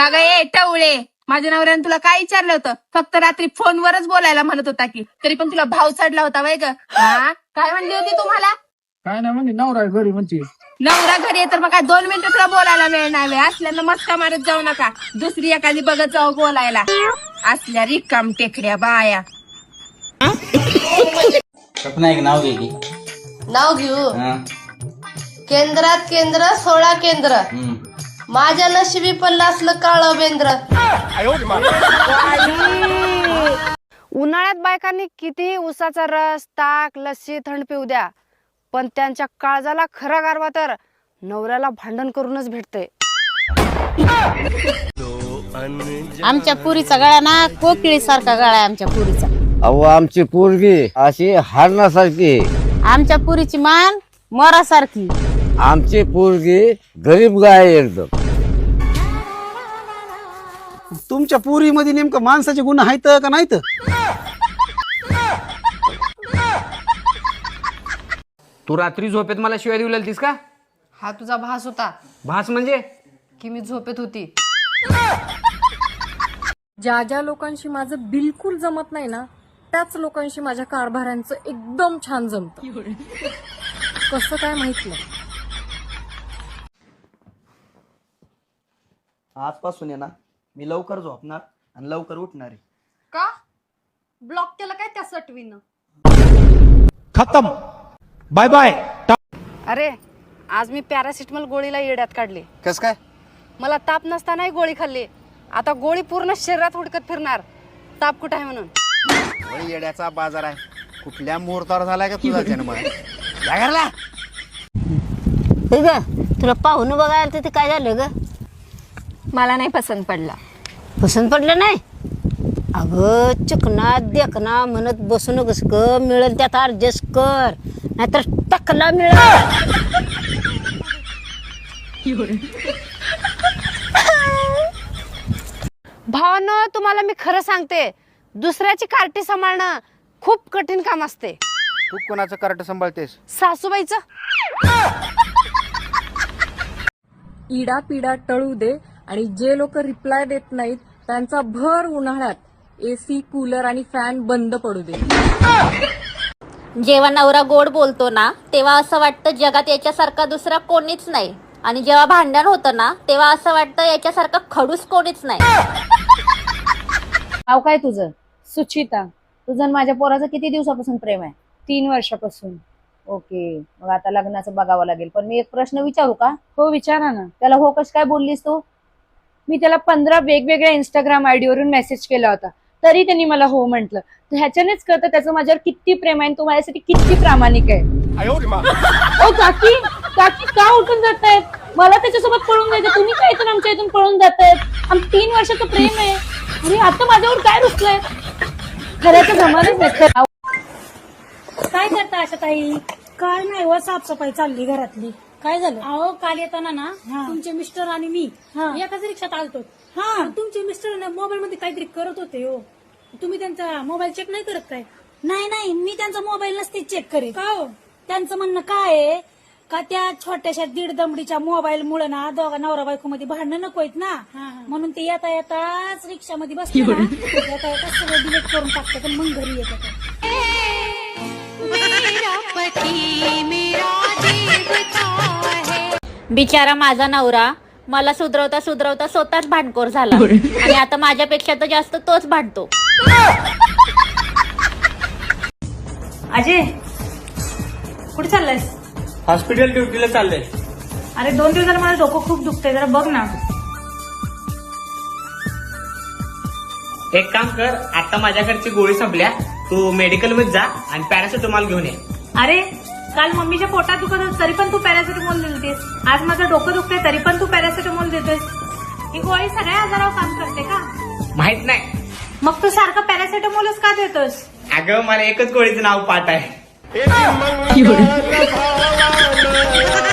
का ग ये टवळे. माझ्या नवऱ्याने तुला काय विचारलं होतं? फक्त रात्री फोनवरच बोलायला म्हणत होता की. तरी पण तुला भाव चढला होता वय ग. हा? काय म्हणली होती तुम्हाला? काय नाही म्हणजे नवरा घरी म्हणते. नवरा घरी आहे तर मग काय दोन मिनिटं तुला बोलायला वेळ नाही वेळ असल्यानं मस्का मारत जाऊ नका. दुसरी एखादी बघत जाऊ बोलायला. असल्या रिकाम टेकड्या बाया. सपना एक नाव घे की. नाव घेऊ. हा. केंद्रात केंद्र सोळा केंद्र. हम्म. माझ्या नशिबी पडलं असलं काळं बेंद्र. उन्हाळ्यात बायकांनी किती उसाचा रस ताक लस्सी थंड पिऊ द्या पण त्यांच्या काळजाला खरा गारवा तर नवऱ्याला भांडण करूनच भेटते आमच्या पुरीचा गळा ना कोकिळी सारखा गळा आहे आमच्या पुरीचा. अहो आमची पोरगी अशी हरणासारखी. आमच्या पुरीची मान मोरासारखी. आमची पोरगी गरीब गाय आहे एकदम. तुमच्या पुरीमध्ये नेमकं माणसाचे गुण आहेत का नाहीत? तू रात्री झोपेत मला शिवाय देऊ लागलीस का? हा तुझा भास होता. भास म्हणजे? की मी झोपेत होती. ज्या ज्या लोकांशी माझं बिलकुल जमत नाही ना त्याच लोकांशी माझ्या कारभारांचं एकदम छान जमत. कसं काय माहीत नाही. आजपासून आहे ना मी लवकर झोपणार आणि लवकर उठणार आहे. का? ब्लॉक केलं काय त्या सटवीनं? खतम. बाय बाय अरे आज मी पॅरासिटमॉल गोळीला येड्यात काढली. कस काय? मला ताप नसतानाही गोळी खाल्ली. आता गोळी पूर्ण शरीरात हुडकत फिरणार. ताप कुठं आहे म्हणून? येड्याचा बाजार आहे. कुठल्या मुहूर्तावर झालाय का तुझा जन्म? या घरला. हे ग तुला पाहून बघायला तिथे काय झालं ग? मला नाही पसंत पडला. पसंत पडलं नाही. अगं चुकना देखना म्हणत बसू नकोस ग मिळेल त्यात ऍडजस्ट कर. नाहीतर टकला मिळेल भावानं तुम्हाला मी खरं सांगते दुसऱ्याची कार्टी सांभाळणं खूप कठीण काम असते. तू कोणाचं कार्ट सांभाळतेस? सासूबाईचं? इडा पिडा टळू दे आणि जे लोक रिप्लाय देत नाहीत त्यांचा भर उन्हाळ्यात एसी कूलर आणि फॅन बंद पडू दे. जेव्हा नवरा गोड बोलतो ना तेव्हा असं वाटतं जगात याच्यासारखा दुसरा कोणीच नाही. आणि जेव्हा भांडण होतं ना तेव्हा असं वाटतं याच्यासारखा खडूस कोणीच नाही. नाव काय तुझं? सुचिता. तुझं माझ्या पोराचं किती दिवसापासून प्रेम आहे? तीन वर्षापासून. ओके. मग आता लग्नाचं बघावं लागेल. पण मी एक प्रश्न विचारू का? हो विचारा ना. त्याला हो कश काय बोललीस तू? मी त्याला पंधरा वेगवेगळ्या इंस्टाग्राम आयडीवरून मेसेज केला होता. तरी त्यांनी मला हो म्हटलं. तर ह्याच्यानेच कळतं त्याचं माझ्यावर किती प्रेम आहे तो माझ्यासाठी किती प्रामाणिक आहे. ओ काकी काकी का उठून जातायत मला त्याच्यासोबत पळून जायचं तुम्ही काय इथून आमच्या इथून पळून जातायत आम तीन वर्षाचं प्रेम आहे. आणि आता माझ्यावर काय रुसलंय? खऱ्याचं जमानच नाही. काय करता अशा ताई काय नाही व साफसफाई चालली घरातली. काय झालं? अहो काल येताना ना तुमचे मिस्टर आणि मी एकाच रिक्षात आलतो. हा. तुमचे मिस्टर मोबाईल मध्ये काहीतरी करत होते हो. तुम्ही त्यांचा मोबाईल चेक नाही करत काय? नाही नाही मी त्यांचा मोबाईल नसते चेक करेन का हो? त्यांचं म्हणणं काय आहे? का त्या छोट्याशा दीड दमडीच्या मोबाईल मुळे ना दोघा नवरा बायको मध्ये भांडणं नको आहेत ना? म्हणून ते येता येताच रिक्षामध्ये बसले ना. येता येता सगळं डिलीट करून टाकतात आणि मग घरी येतात. बिचारा माझा नवरा मला सुधरवता सुधरवता स्वतःच भांडखोर झाला. आणि आता माझ्यापेक्षा तर जास्त तोच भांडतो. अजय कुठे चाललायस? हॉस्पिटल ड्युटीला चाललंय. अरे दोन दिवस झालं माझं डोकं खूप दुखतंय जरा बघ ना. एक काम कर आता माझ्याकडची गोळी संपल्या तू मेडिकलमध्ये जा आणि पॅरासिटामॉल घेऊन ये. अरे काल मम्मीच्या पोटात दुखत होतं तरी पण तू पॅरासिटामॉल दिलतेस. आज माझं डोकं दुखतंय तरी पण तू पॅरासिटामॉल देतोयस. ही गोळी सगळ्या आजारावर काम करते का? माहीत नाही. मग तू सारखं पॅरासिटामॉलच का देतोस अगं मला एकच गोळीचं नाव पाठ आहे.